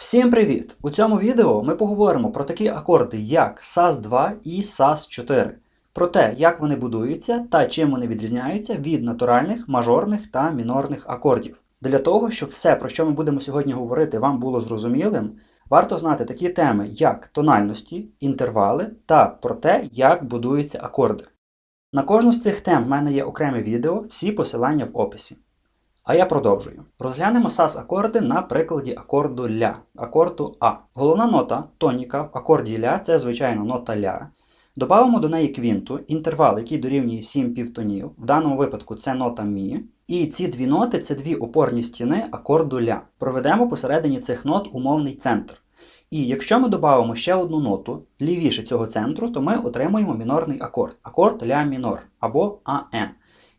Всім привіт! У цьому відео ми поговоримо про такі акорди, як SAS2 і SAS4, про те, як вони будуються та чим вони відрізняються від натуральних, мажорних та мінорних акордів. Для того, щоб все, про що ми будемо сьогодні говорити, вам було зрозумілим, варто знати такі теми, як тональності, інтервали та про те, як будуються акорди. На кожну з цих тем в мене є окреме відео, всі посилання в описі. А я продовжую. Розглянемо SAS-акорди на прикладі акорду ля, акорду А. Головна нота тоніка в акорді ля це звичайно нота ля. Добавимо до неї квінту, інтервал, який дорівнює 7 півтонів. В даному випадку це нота мі. І ці дві ноти це дві опорні стіни акорду ля. Проведемо посередині цих нот умовний центр. І якщо ми додамо ще одну ноту лівіше цього центру, то ми отримуємо мінорний акорд, акорд ля мінор або АМ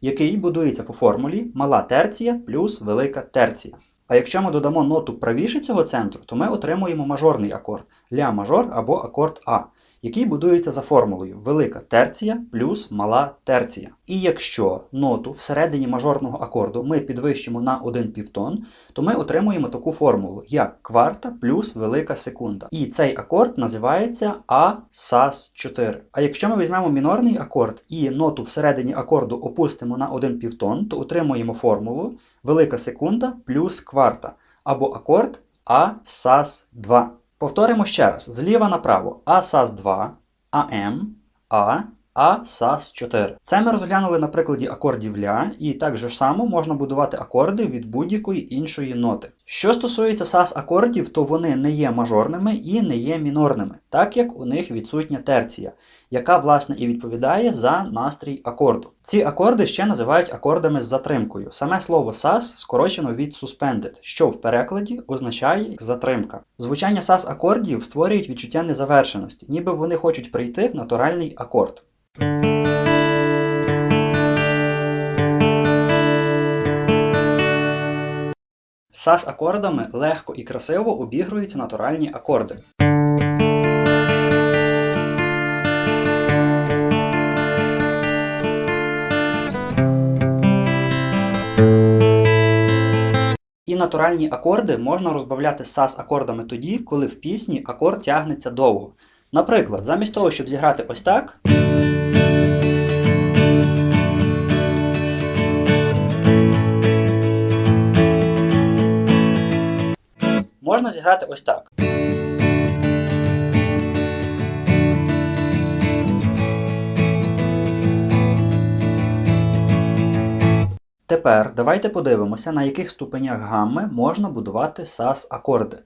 який будується по формулі мала терція плюс велика терція. А якщо ми додамо ноту правіше цього центру, то ми отримуємо мажорний акорд ля мажор або акорд А, який будується за формулою велика терція плюс мала терція. І якщо ноту всередині мажорного акорду ми підвищимо на один півтон, то ми отримуємо таку формулу, як кварта плюс велика секунда. І цей акорд називається А сас 4. А якщо ми візьмемо мінорний акорд і ноту всередині акорду опустимо на один півтон, то отримуємо формулу велика секунда плюс кварта або акорд А сас 2. Повторимо ще раз: зліва направо А сас 2, АМ, А, А сас 4. Це ми розглянули на прикладі акордів ля, і так же само можна будувати акорди від будь-якої іншої ноти. Що стосується сас акордів, то вони не є мажорними і не є мінорними, так як у них відсутня терція, яка власне і відповідає за настрій акорду. Ці акорди ще називають акордами з затримкою. Саме слово сас скорочено від suspended, що в перекладі означає затримка. Звучання сас акордів створюють відчуття незавершеності, ніби вони хочуть прийти в натуральний акорд. Сас акордами легко і красиво обігруються натуральні акорди. Натуральні акорди можна розбавляти сас акордами тоді, коли в пісні акорд тягнеться довго. Наприклад, замість того, щоб зіграти ось так. Можна зіграти ось так. Тепер давайте подивимося, на яких ступенях гамми можна будувати сас-акорди.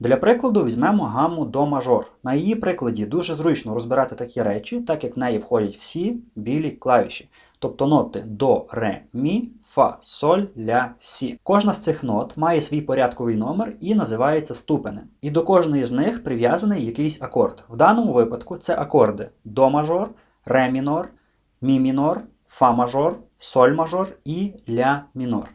Для прикладу візьмемо гамму до мажор. На її прикладі дуже зручно розбирати такі речі, так як в неї входять всі білі клавіші, тобто ноти до, ре, мі, фа, соль, ля, сі. Кожна з цих нот має свій порядковий номер і називається ступенем. І до кожної з них прив'язаний якийсь акорд. В даному випадку це акорди до мажор, ре мінор, мі мінор, фа мажор, соль мажор і ля мінор.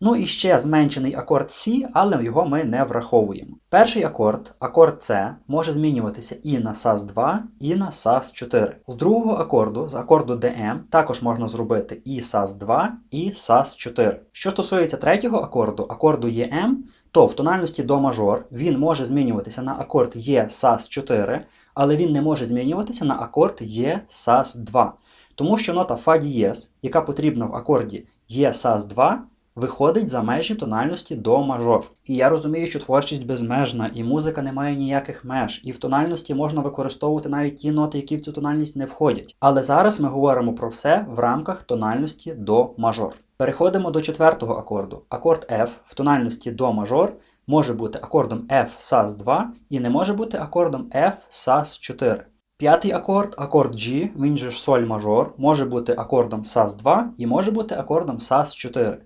Ну і ще зменшений акорд Сі, але його ми не враховуємо. Перший акорд, акорд С, може змінюватися і на САС2, і на САС4. З другого акорду, з акорду ДМ, також можна зробити і САС2, і САС4. Що стосується третього акорду, акорду ЄМ, то в тональності до мажор він може змінюватися на акорд Є САС4, але він не може змінюватися на акорд Є САС2. Тому що нота Фа дієз, яка потрібна в акорді Є САС2, виходить за межі тональності до мажор. І я розумію, що творчість безмежна, і музика не має ніяких меж, і в тональності можна використовувати навіть ті ноти, які в цю тональність не входять. Але зараз ми говоримо про все в рамках тональності до мажор. Переходимо до четвертого акорду. Акорд F в тональності до мажор може бути акордом F SAS 2 і не може бути акордом F SAS 4. П'ятий акорд, акорд G, він же ж соль мажор, може бути акордом SAS 2 і може бути акордом SAS 4.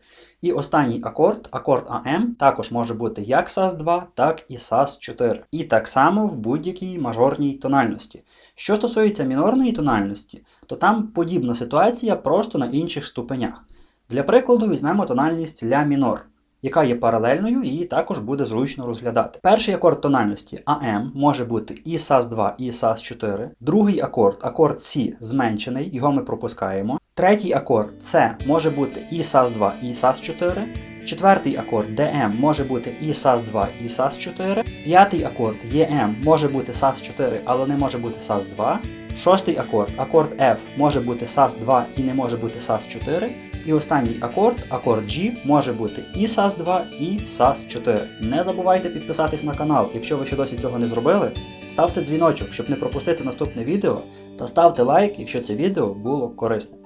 І останній акорд, акорд АМ, також може бути як SAS2, так і SAS4. І так само в будь-якій мажорній тональності. Що стосується мінорної тональності, то там подібна ситуація просто на інших ступенях. Для прикладу візьмемо тональність ля мінор, яка є паралельною і її також буде зручно розглядати. Перший акорд тональності АМ може бути і SAS2, і SAS4. Другий акорд, акорд С зменшений, його ми пропускаємо. Третій акорд С може бути і SAS2, і SAS4. Четвертий акорд ДМ може бути і САС2, і САС4. П'ятий акорд ЄМ може бути САС4, але не може бути САС2. Шостий акорд, акорд F може бути САС2 і не може бути САС4. І останній акорд, акорд G, може бути і САС2, і САС4. Не забувайте підписатись на канал, якщо ви ще досі цього не зробили. Ставте дзвіночок, щоб не пропустити наступне відео, та ставте лайк, якщо це відео було корисне.